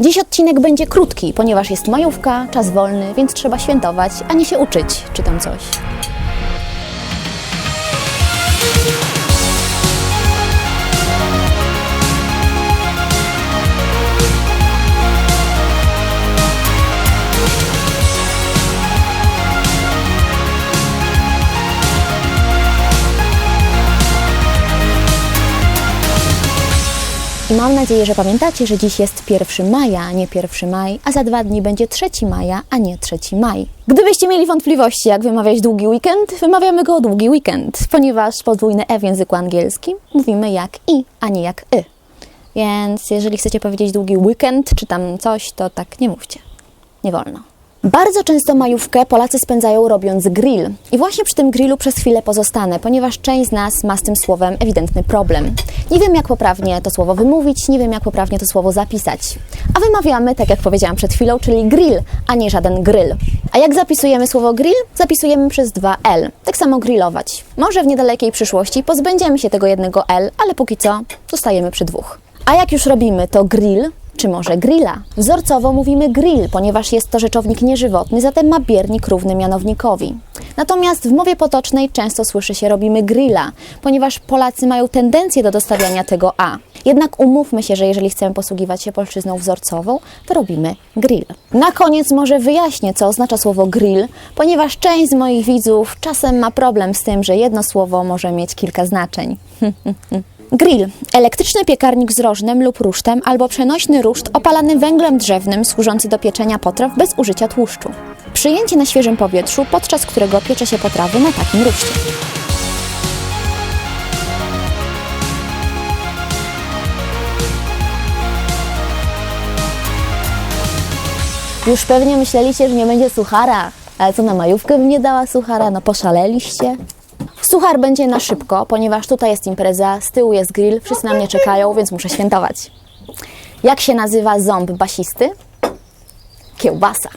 Dziś odcinek będzie krótki, ponieważ jest majówka, czas wolny, więc trzeba świętować, a nie się uczyć, czy tam coś. I mam nadzieję, że pamiętacie, że dziś jest 1 maja, a nie 1 maj, a za dwa dni będzie 3 maja, a nie 3 maj. Gdybyście mieli wątpliwości, jak wymawiać długi weekend, wymawiamy go długi weekend, ponieważ podwójne e w języku angielskim mówimy jak i, a nie jak y. Więc jeżeli chcecie powiedzieć długi weekend, czy tam coś, to tak nie mówcie. Nie wolno. Bardzo często majówkę Polacy spędzają robiąc grill. I właśnie przy tym grillu przez chwilę pozostanę, ponieważ część z nas ma z tym słowem ewidentny problem. Nie wiem, jak poprawnie to słowo wymówić, nie wiem, jak poprawnie to słowo zapisać. A wymawiamy, tak jak powiedziałam przed chwilą, czyli grill, a nie żaden grill. A jak zapisujemy słowo grill? Zapisujemy przez dwa L. Tak samo grillować. Może w niedalekiej przyszłości pozbędziemy się tego jednego L, ale póki co zostajemy przy dwóch. A jak już robimy to grill, czy może grilla. Wzorcowo mówimy grill, ponieważ jest to rzeczownik nieżywotny, zatem ma biernik równy mianownikowi. Natomiast w mowie potocznej często słyszy się robimy grilla, ponieważ Polacy mają tendencję do dostawiania tego a. Jednak umówmy się, że jeżeli chcemy posługiwać się polszczyzną wzorcową, to robimy grill. Na koniec może wyjaśnię, co oznacza słowo grill, ponieważ część z moich widzów czasem ma problem z tym, że jedno słowo może mieć kilka znaczeń. Grill. Elektryczny piekarnik z rożnem lub rusztem albo przenośny ruszt opalany węglem drzewnym służący do pieczenia potraw bez użycia tłuszczu. Przyjęcie na świeżym powietrzu, podczas którego piecze się potrawy na takim ruszcie. Już pewnie myśleliście, że nie będzie suchara. Ale co na majówkę bym nie dała suchara? No poszaleliście. Suchar będzie na szybko, ponieważ tutaj jest impreza, z tyłu jest grill, wszyscy na mnie czekają, więc muszę świętować. Jak się nazywa ząb basisty? Kiełbasa.